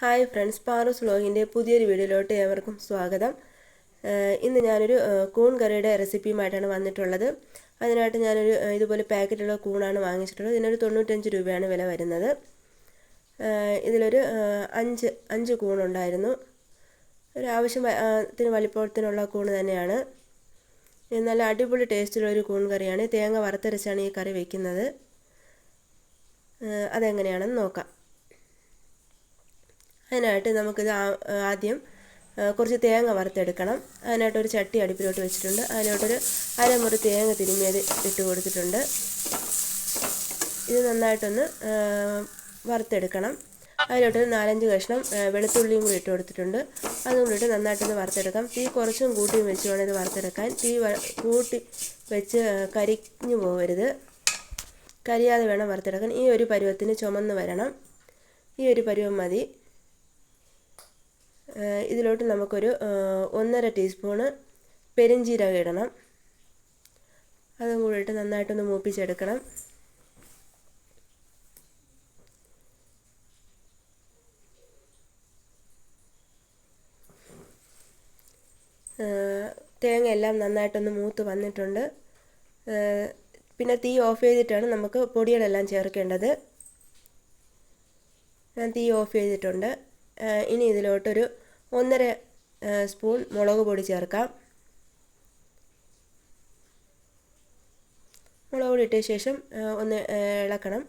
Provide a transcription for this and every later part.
Hi friends പാറൂസ് വ്ലോഗിന്റെ പുതിയൊരു വീഡിയോയിലോട്ട് ഏവർക്കും സ്വാഗതം. ഇന്ന് ഞാനൊരു കൂൺ കറിയുടെ റെസിപ്പിയുമായിട്ടാണ് വന്നിട്ടുള്ളത്. അതിനായിട്ട് ഞാനൊരു ഇതുപോലെ പാക്കറ്റുള്ള കൂണാണ് വാങ്ങിച്ചിട്ടുള്ളത്. ഇതിനൊരു തൊണ്ണൂറ്റഞ്ച് രൂപയാണ് വില വരുന്നത്. ഇതിലൊരു അഞ്ച് അഞ്ച് കൂണുണ്ടായിരുന്നു. ഒരു ആവശ്യത്തിന് വലിപ്പത്തിനുള്ള കൂണ് തന്നെയാണ്. നല്ല അടിപൊളി ടേസ്റ്റുള്ള ഒരു കൂൺ കറിയാണ്. തേങ്ങ വറുത്തരച്ചാണ് ഈ കറി വയ്ക്കുന്നത് അതെങ്ങനെയാണെന്ന് നോക്കാം. അതിനായിട്ട് നമുക്കിത് ആദ്യം കുറച്ച് തേങ്ങ വറുത്തെടുക്കണം. അതിനായിട്ട് ഒരു ചട്ടി അടുപ്പിലോട്ട് വെച്ചിട്ടുണ്ട്. അതിലോട്ടൊരു അരമുറി തേങ്ങ തിരുമ്മിയത് ഇട്ട് കൊടുത്തിട്ടുണ്ട്. ഇത് നന്നായിട്ടൊന്ന് വറുത്തെടുക്കണം. അതിലോട്ടൊരു നാലഞ്ച് കഷ്ണം വെളുത്തുള്ളിയും കൂടി ഇട്ട് കൊടുത്തിട്ടുണ്ട്. അതും കൂടിയിട്ട് നന്നായിട്ടൊന്ന് വറുത്തെടുക്കാം. തീ കുറച്ചും കൂട്ടിയും വെച്ച് വേണം ഇത് വറുത്തെടുക്കാൻ. തീ കൂട്ടി വെച്ച് കരിഞ്ഞു പോകരുത് കരിയാതെ വേണം വറുത്തെടുക്കാൻ. ഈ ഒരു പരുവത്തിന് ചുമന്ന് വരണം. ഈ ഒരു പരുവം മതി. ഇതിലോട്ട് നമുക്കൊരു ഒന്നര ടീസ്പൂണ് പെരിഞ്ചീരകം ഇടണം. അതും കൂടി ഇട്ട് നന്നായിട്ടൊന്ന് മൂപ്പിച്ചെടുക്കണം. തേങ്ങ എല്ലാം നന്നായിട്ടൊന്ന് മൂത്ത് വന്നിട്ടുണ്ട്. പിന്നെ തീ ഓഫ് ചെയ്തിട്ടാണ് നമുക്ക് പൊടികളെല്ലാം ചേർക്കേണ്ടത്. ഞാൻ തീ ഓഫ് ചെയ്തിട്ടുണ്ട്. ഇനി ഇതിലോട്ടൊരു ഒന്നര സ്പൂൺ മുളക് പൊടി ചേർക്കാം. മുളക് പൊടി ഇട്ട ശേഷം ഒന്ന് ഇളക്കണം.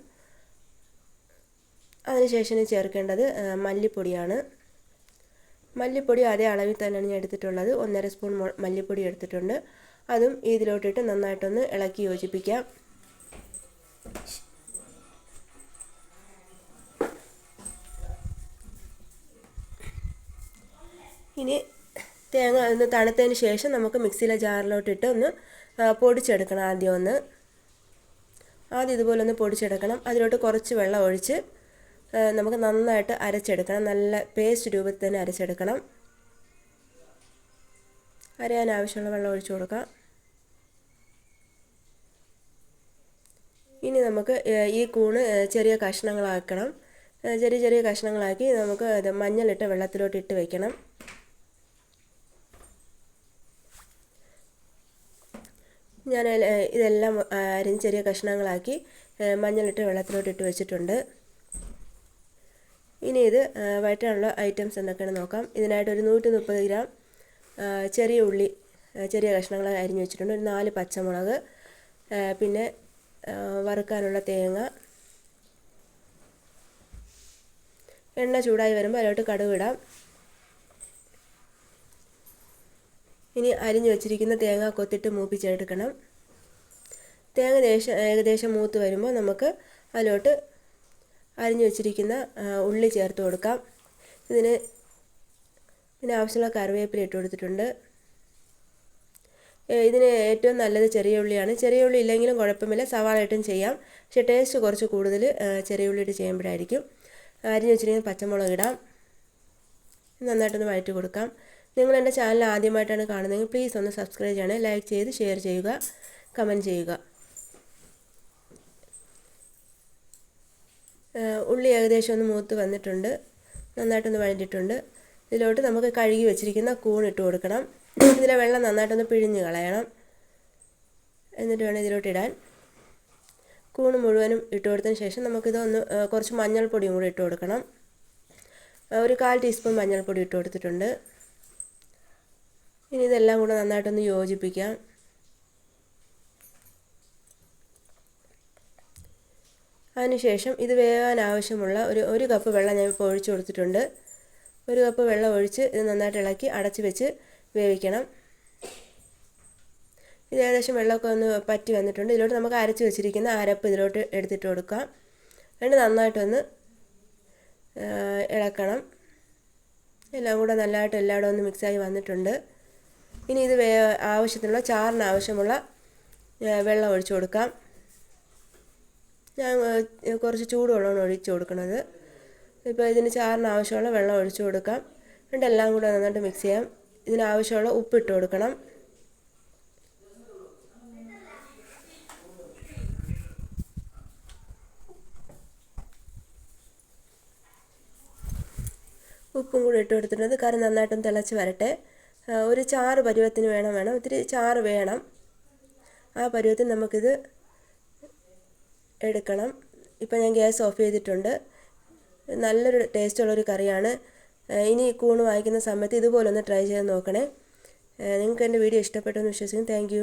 അതിനുശേഷം ചേർക്കേണ്ടത് മല്ലിപ്പൊടിയാണ്. മല്ലിപ്പൊടി അതേ അളവിൽ തന്നെയാണ് ഞാൻ എടുത്തിട്ടുള്ളത്. ഒന്നര സ്പൂൺ മല്ലിപ്പൊടി എടുത്തിട്ടുണ്ട്. അതും ഇതിലോട്ടിട്ട് നന്നായിട്ടൊന്ന് ഇളക്കി യോജിപ്പിക്കാം. ഇനി തേങ്ങ ഒന്ന് തണുത്തതിന് ശേഷം നമുക്ക് മിക്സിയിലെ ജാറിലോട്ടിട്ട് ഒന്ന് പൊടിച്ചെടുക്കണം ആദ്യം ഒന്ന്. ആദ്യം ഇതുപോലെ ഒന്ന് പൊടിച്ചെടുക്കണം. അതിലോട്ട് കുറച്ച് വെള്ളം ഒഴിച്ച് നമുക്ക് നന്നായിട്ട് അരച്ചെടുക്കണം. നല്ല പേസ്റ്റ് രൂപത്തിൽ തന്നെ അരച്ചെടുക്കണം. അരയാൻ ആവശ്യമുള്ള വെള്ളം ഒഴിച്ചു കൊടുക്കാം. ഇനി നമുക്ക് ഈ കൂണ് ചെറിയ കഷ്ണങ്ങളാക്കണം. ചെറിയ ചെറിയ കഷ്ണങ്ങളാക്കി നമുക്ക് മഞ്ഞളിട്ട് വെള്ളത്തിലോട്ട് ഇട്ട് വയ്ക്കണം ഞാൻ ഇതെല്ലാം അരിഞ്ഞ് ചെറിയ കഷ്ണങ്ങളാക്കി മഞ്ഞളിട്ട് വെള്ളത്തിലോട്ട് ഇട്ട് വെച്ചിട്ടുണ്ട്. ഇനി ഇത് വയറ്റാനുള്ള ഐറ്റംസ് എന്തൊക്കെയാണ് നോക്കാം. ഇതിനായിട്ട് ഒരു നൂറ്റി മുപ്പത് ഗ്രാം ചെറിയ ഉള്ളി ചെറിയ കഷ്ണങ്ങൾ അരിഞ്ഞ് വെച്ചിട്ടുണ്ട്. ഒരു നാല് പച്ചമുളക് പിന്നെ വറുക്കാനുള്ള തേങ്ങ. എണ്ണ ചൂടായി വരുമ്പോൾ അതിലോട്ട് കടുക് ഇടാം ഇനി അരിഞ്ഞു വെച്ചിരിക്കുന്ന തേങ്ങ കൊത്തിട്ട് മൂപ്പിച്ചെടുക്കണം. തേങ്ങ ദേശം ഏകദേശം മൂത്ത് വരുമ്പോൾ നമുക്ക് അതിലോട്ട് അരിഞ്ഞു വെച്ചിരിക്കുന്ന ഉള്ളി ചേർത്ത് കൊടുക്കാം. ഇതിന് പിന്നെ ആവശ്യമുള്ള കറിവേപ്പില ഇട്ട് കൊടുത്തിട്ടുണ്ട്. ഇതിന് ഏറ്റവും നല്ലത് ചെറിയ ഉള്ളിയാണ്. ചെറിയ ഉള്ളി ഇല്ലെങ്കിലും കുഴപ്പമില്ല. സവാള ഇട്ടും ചെയ്യാം. പക്ഷേ ടേസ്റ്റ് കുറച്ച് കൂടുതൽ ചെറിയ ഉള്ളി ഇട്ട് ചെയ്യുമ്പോഴായിരിക്കും. അരിഞ്ഞു വെച്ചിരിക്കുന്ന പച്ചമുളക് ഇടാം. നന്നായിട്ടൊന്ന് വഴറ്റി കൊടുക്കാം. നിങ്ങൾ എന്റെ ചാനൽ ആദ്യമായിട്ടാണ് കാണുന്നതെങ്കിൽ പ്ലീസ് ഒന്ന് സബ്സ്ക്രൈബ് ചെയ്യണേ ലൈക്ക് ചെയ്ത് ഷെയർ ചെയ്യുക കമന്റ് ചെയ്യുക. ഉള്ളി ഏകദേശം ഒന്ന് മൂത്ത് വന്നിട്ടുണ്ട് നന്നായിട്ടൊന്ന് വഴഞ്ഞിട്ടുണ്ട് ഇതിലോട്ട് നമുക്ക് കഴുകി വെച്ചിരിക്കുന്ന കൂൺ ഇട്ട് കൊടുക്കണം. ഇതിലെ വെള്ളം നന്നായിട്ടൊന്ന് പിഴിഞ്ഞ് കളയണം. എന്നിട്ട് വേണം ഇതിലോട്ട് ഇടാൻ. കൂണ് മുഴുവനും ഇട്ട് കൊടുത്തതിന് ശേഷം നമുക്കിതൊന്ന് കുറച്ച് മഞ്ഞൾപ്പൊടിയും കൂടി ഇട്ട് കൊടുക്കണം. ഒരു കാൽ ടീസ്പൂൺ മഞ്ഞൾപ്പൊടി ഇട്ട് കൊടുത്തിട്ടുണ്ട്. ഇനി ഇതെല്ലാം കൂടെ നന്നായിട്ടൊന്ന് യോജിപ്പിക്കാം. അതിനുശേഷം ഇത് വേവാൻ ആവശ്യമുള്ള ഒരു ഒരു കപ്പ് വെള്ളം ഞാൻ ഇപ്പോൾ ഒഴിച്ചു കൊടുത്തിട്ടുണ്ട്. ഒരു കപ്പ് വെള്ളം ഒഴിച്ച് ഇത് നന്നായിട്ട് ഇളക്കി അടച്ചു വെച്ച് വേവിക്കണം. ഇത് ഏകദേശം വെള്ളമൊക്കെ ഒന്ന് പറ്റി വന്നിട്ടുണ്ട്. ഇതിലോട്ട് നമുക്ക് അരച്ച് വെച്ചിരിക്കുന്ന അരപ്പ് ഇതിലോട്ട് എടുത്തിട്ട് കൊടുക്കാം. എന്നിട്ട് നന്നായിട്ടൊന്ന് ഇളക്കണം. എല്ലാം കൂടെ നല്ലതായിട്ട് എല്ലായിടവും ഒന്ന് മിക്സായി വന്നിട്ടുണ്ട്. ഇനി ഇത് വേ ആവശ്യത്തിനുള്ള ചാറിന് ആവശ്യമുള്ള വെള്ളം ഒഴിച്ചു കൊടുക്കാം. ഞാൻ കുറച്ച് ചൂടുവെള്ളമാണ് ഒഴിച്ചു കൊടുക്കുന്നത്. ഇപ്പോൾ ഇതിന് ചാറിന് ആവശ്യമുള്ള വെള്ളം ഒഴിച്ചു കൊടുക്കാം. എന്നിട്ട് എല്ലാം കൂടെ നന്നായിട്ട് മിക്സ് ചെയ്യാം. ഇതിനാവശ്യമുള്ള ഉപ്പ് ഇട്ട് കൊടുക്കണം. ഉപ്പും കൂടി ഇട്ട് കൊടുത്തിട്ടുണ്ട്. കറി നന്നായിട്ടും തിളച്ച് വരട്ടെ. ഒരു ചാറ് പരുവത്തിന് വേണം വേണം. ഇത്തിരി ചാറ് വേണം. ആ പരുവത്തിൽ നമുക്കിത് എടുക്കണം. ഇപ്പം ഞാൻ ഗ്യാസ് ഓഫ് ചെയ്തിട്ടുണ്ട്. നല്ലൊരു ടേസ്റ്റുള്ളൊരു കറിയാണ്. ഇനി കൂണ് വായിക്കുന്ന സമയത്ത് ഇതുപോലെ ഒന്ന് ട്രൈ ചെയ്ത് നോക്കണേ. നിങ്ങൾക്ക് എന്റെ വീഡിയോ ഇഷ്ടപ്പെട്ടെന്ന് വിശ്വസിക്കുന്നു. താങ്ക്